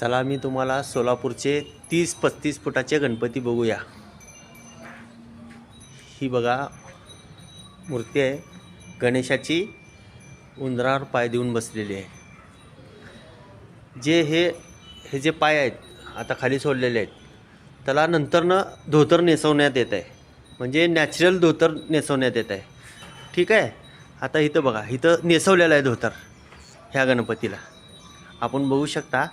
चला मी तुम्हाला सोलापूरचे तीस पस्तीस फुटाचे गणपती बघूया. ही बघा मूर्ती आहे. गणेशाची उंदरावर पाय देऊन बसलेली आहे. जे हे हे जे पाय आहेत आता खाली सोडलेले आहेत त्याला नंतरनं धोतर नेसवण्यात येत आहे. म्हणजे नॅचरल धोतर नेसवण्यात येत आहे. ठीक आहे? आता इथं बघा इथं नेसवलेलं आहे धोतर ह्या गणपतीला. आपण बघू शकता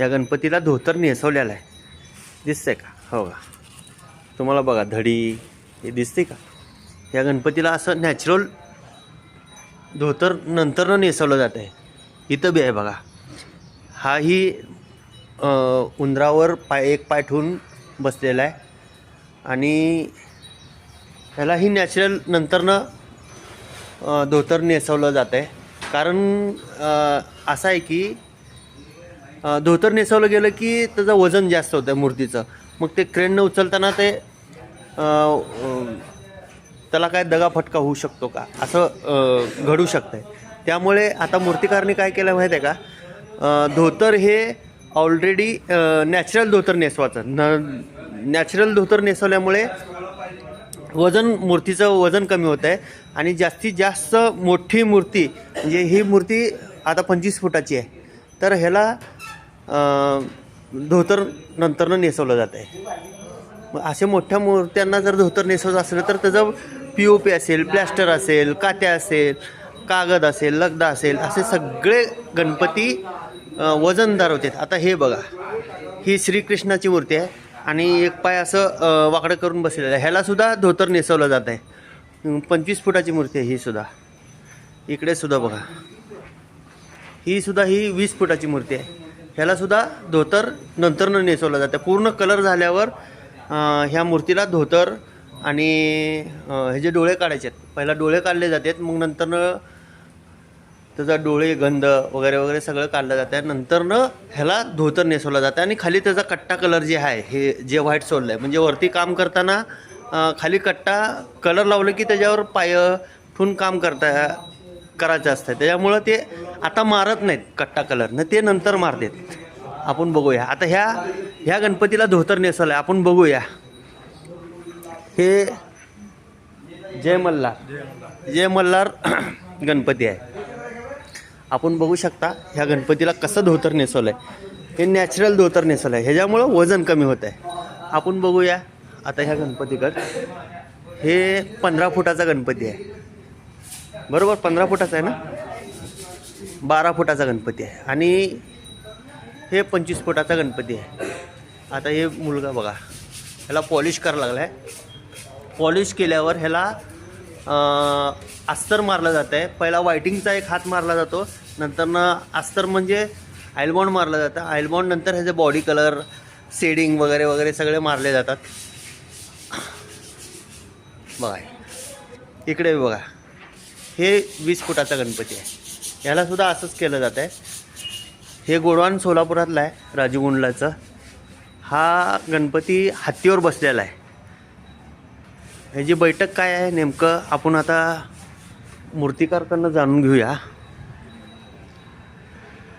या गणपतीला धोतर नेसवलेला आहे. दिसतंय का? हो का? तुम्हाला बघा धडी हे दिसते का? या गणपतीला असं नॅचरल धोतर नंतरनं नेसवलं जातं आहे इथं बी आहे बघा. हाही उंदरावर पाय एक पाय ठेवून बसलेला आहे. आणि ह्यालाही नॅचरल नंतरनं धोतर नेसवलं जातं आहे कारण असं आहे की धोतर नेसवलं गेलं की त्याचं वजन जास्त होतं आहे मूर्तीचं. मग ते क्रेननं उचलताना ते त्याला काय दगाफटका होऊ शकतो का? असं घडू शकतं आहे त्यामुळे आता मूर्तिकारने काय केलं माहीत आहे का? धोतर हे ऑलरेडी नॅचरल धोतर नेसवायचं. न नॅचरल धोतर नेसवल्यामुळे वजन मूर्तीचं वजन कमी होतं आहे आणि जास्तीत जास्त मोठी मूर्ती म्हणजे ही मूर्ती आता पंचवीस फुटाची आहे. तर ह्याला धोतर नंतरनं नेसवलं जात आहे मग अशा मोठ्या मूर्त्यांना जर धोतर नेसवत असलं तर त्याचं पी ओ पी असेल प्लॅस्टर असेल कात्या असेल कागद असेल लगदा असेल असे सगळे गणपती वजनदार होते आता हे बघा ही श्रीकृष्णाची मूर्ती आहे आणि एक पाय असं वाकडं करून बसलेलं आहे. ह्यालासुद्धा धोतर नेसवलं जात आहे. पंचवीस फुटाची मूर्ती आहे ही सुद्धा. इकडे सुद्धा बघा. ही सुद्धा ही वीस फुटाची मूर्ती आहे. ह्यालासुद्धा धोतर नंतरनं नेसवलं जातं. पूर्ण कलर झाल्यावर ह्या मूर्तीला धोतर आणि हे जे डोळे काढायचे आहेत पहिला डोळे काढले जातात मग नंतरनं त्याचा डोळे गंध वगैरे वगैरे सगळं काढलं जातं. आहे नंतरनं ह्याला धोतर नेसवलं जातं आणि खाली त्याचा कट्टा कलर जे आहे हे जे व्हाईट सोडलं आहे. म्हणजे वरती काम करताना खाली कट्टा कलर लावलं की त्याच्यावर पाय ठून काम करता करायचं असतं त्याच्यामुळं ते आता मारत नाहीत कट्टा कलरनं ते नंतर मारतात. आपण बघूया. आता ह्या ह्या गणपतीला धोतर नेसल आहे आपण बघूया. हे जय मल्हार. जय मल्हार गणपती आहे. आपण बघू शकता ह्या गणपतीला कसं धोतर नेसवलं आहे हे नॅचरल धोतर नेसवलं आहे ह्याच्यामुळं वजन कमी होत आहे आपण बघूया. आता ह्या गणपतीकडं. हे पंधरा फुटाचा गणपती आहे. बरोबर पंधरा फुटाचा आहे ना? बारा फुटाचा गणपती आहे. आणि हे पंचवीस फुटाचा गणपती आहे. आता हे मुलगा बघा ह्याला पॉलिश करायला लागला आहे पॉलिश केल्यावर ह्याला अस्तर मारलं जातं आहे पहिला वायटिंगचा एक हात मारला जातो नंतरनं अस्तर म्हणजे आयलबॉन्ड मारलं जातं. आयलबॉन्ड नंतर ह्याचे बॉडी कलर शेडिंग वगैरे वगैरे सगळे मारले जातात. बघा इकडे बघा. हे वीस फुटाचा गणपती आहे. यालासुद्धा असंच केलं जातं आहे हे गोडवान सोलापुरातलं आहे राजगुंडलाचं हा गणपती हत्तीवर बसलेला आहे. ह्याची बैठक काय आहे नेमकं आपण आता मूर्तिकारकडनं जाणून घेऊया.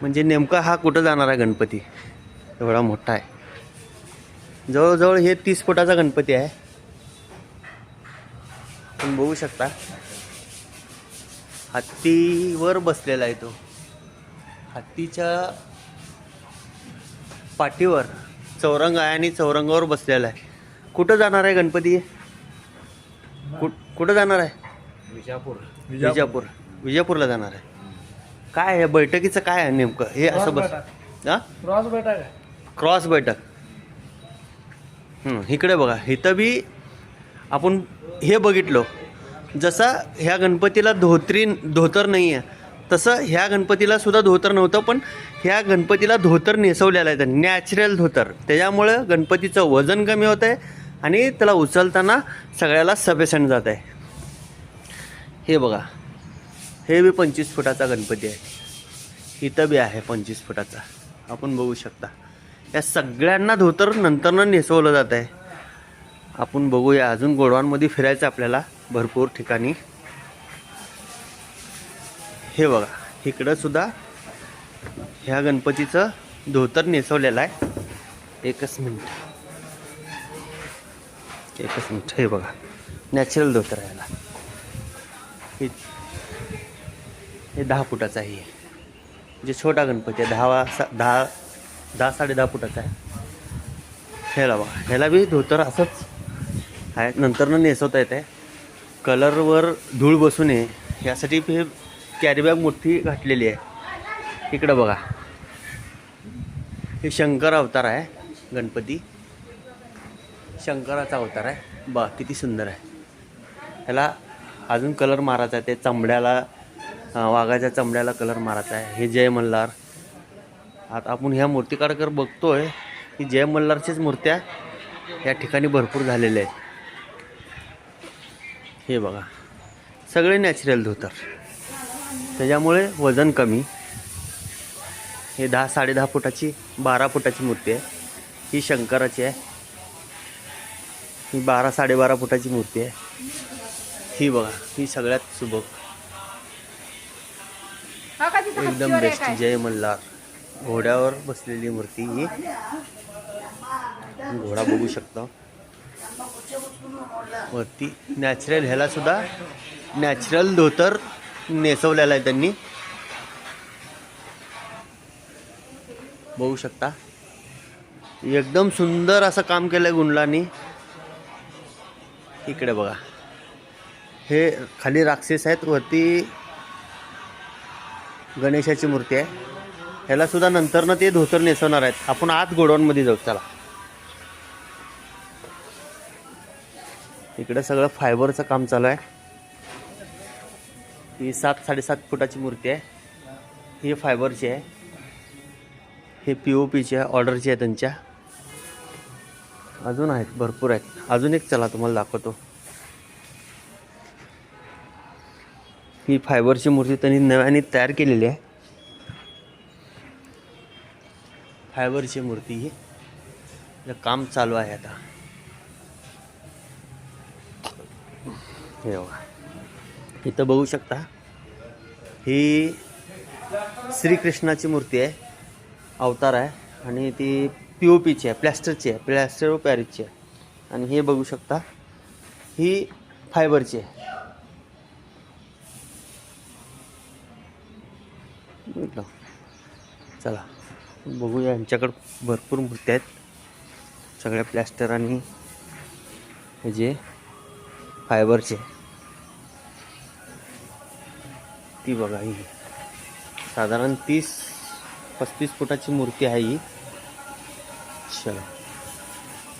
म्हणजे नेमका हा कुठं जाणार आहे गणपती? एवढा मोठा आहे. जवळजवळ हे तीस फुटाचा गणपती आहे. तुम्ही बघू शकता. हत्तीवर बसलेला आहे तो. हत्तीच्या पाठीवर चौरंग आहे आणि चौरंगावर बसलेला आहे. कुठं जाणार आहे गणपती? कुठ कुठं जाणार आहे? विजापूर. विजापूर. विजापूरला जाणार आहे. काय आहे बैठकीचं काय आहे नेमकं? हे असं बस हां? क्रॉस बैठक आहे. क्रॉस बैठक. हं, इकडे बघा. इथं बी आपण हे बघितलो. जसा ह्या गणपतीला धोत्री धोतर नाही आहे तसं ह्या गणपतीला सुद्धा धोतर नव्हतं पण ह्या गणपतीला धोतर नेसवलेलं आहे नॅचरल धोतर. त्याच्यामुळं गणपतीचं वजन कमी होतं आहे आणि त्याला उचलताना सगळ्याला सफिशंट जात आहे हे बघा हे बी पंचवीस फुटाचा गणपती आहे. इथं बी आहे पंचवीस फुटाचा. आपण बघू शकता. या सगळ्यांना धोतर नंतरनं नेसवलं जात आहे आपण बघूया अजून गोडवांमध्ये फिरायचं आपल्याला. भरपूर ठिकाणी. हे बघा इकडं सुद्धा ह्या गणपतीचं धोतर नेसवलेलं आहे. एकच मिनिट. एकच मिनिट हे बघा नॅचरल धोतर याला. हे हे दहा फुटाचं आहे जे म्हणजे छोटा गणपती आहे दहा सा दहा दहा साडे दहा फुटाचा आहे. ह्याला बघा ह्याला बी धोतर असंच आहे नंतरनं नेसवता येत आहे कलरवर धूळ बसू नये यासाठी हे कॅरीबॅग मोठी घातलेली आहे. इकडं बघा. हे शंकर अवतार आहे. गणपती. शंकराचा अवतार आहे. बा किती सुंदर आहे. ह्याला अजून कलर मारायचा आहे. ते चमड्याला वाघाच्या चमड्याला कलर मारायचा आहे. हे जय मल्हार. आता आपण ह्या मूर्तिकारकर बघतोय. की जय मल्हारच्याच मूर्त्या या ठिकाणी भरपूर झालेल्या आहेत. हे बघा. सगळे नॅचरल धोतर. त्याच्यामुळे वजन कमी. हे दहा साडे दहा फुटाची बारा फुटाची मूर्ती आहे. ही शंकराची आहे. ही बारा साडेबारा फुटाची मूर्ती आहे. ही बघा ही सगळ्यात सुबक. एकदम बेस्ट जय मल्हार. घोड्यावर बसलेली मूर्ती ही. घोडा बघू शकता. वरती नॅचरल ह्याला सुद्धा नॅचरल धोतर नेसवलेला आहे त्यांनी. बघू शकता. एकदम सुंदर असं काम केलंय गुंडलांनी. इकडे बघा. हे खाली राक्षस आहेत वरती गणेशाची मूर्ती आहे. ह्याला सुद्धा नंतरनं ते धोतर नेसवणार आहेत. आपण आत गोडाऊनमध्ये जाऊ चला. इकडे सगळं फायबरचं काम चालू आहे. ही सात साडेसात फुटाची मूर्ती आहे. ही फायबरची आहे. हे पी ओ पीची आहे ऑर्डरची आहे त्यांच्या. अजून आहेत भरपूर आहेत. अजून एक चला तुम्हाला दाखवतो. ही फायबरची मूर्ती त्यांनी नव्याने तयार केलेली आहे. फायबरची मूर्ती ही काम चालू आहे आता. हे बघा इथं बघू शकता. ही श्रीकृष्णाची मूर्ती आहे. अवतार आहे. आणि ती पी ओ पीची आहे. प्लॅस्टरची आहे. प्लॅस्टर व पॅरिसची आहे. आणि हे बघू शकता. ही फायबरची आहे. चला. बघूया. यांच्याकडं भरपूर मूर्त्या आहेत. सगळ्या प्लॅस्टर आणि हे जे फायबरचे ती बघा ही. साधारण तीस पस्तीस फुटाची मूर्ती आहे ही. चलो.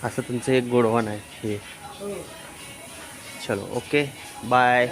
असं तुमचं एक गोडवान आहे हे. चलो ओके. बाय.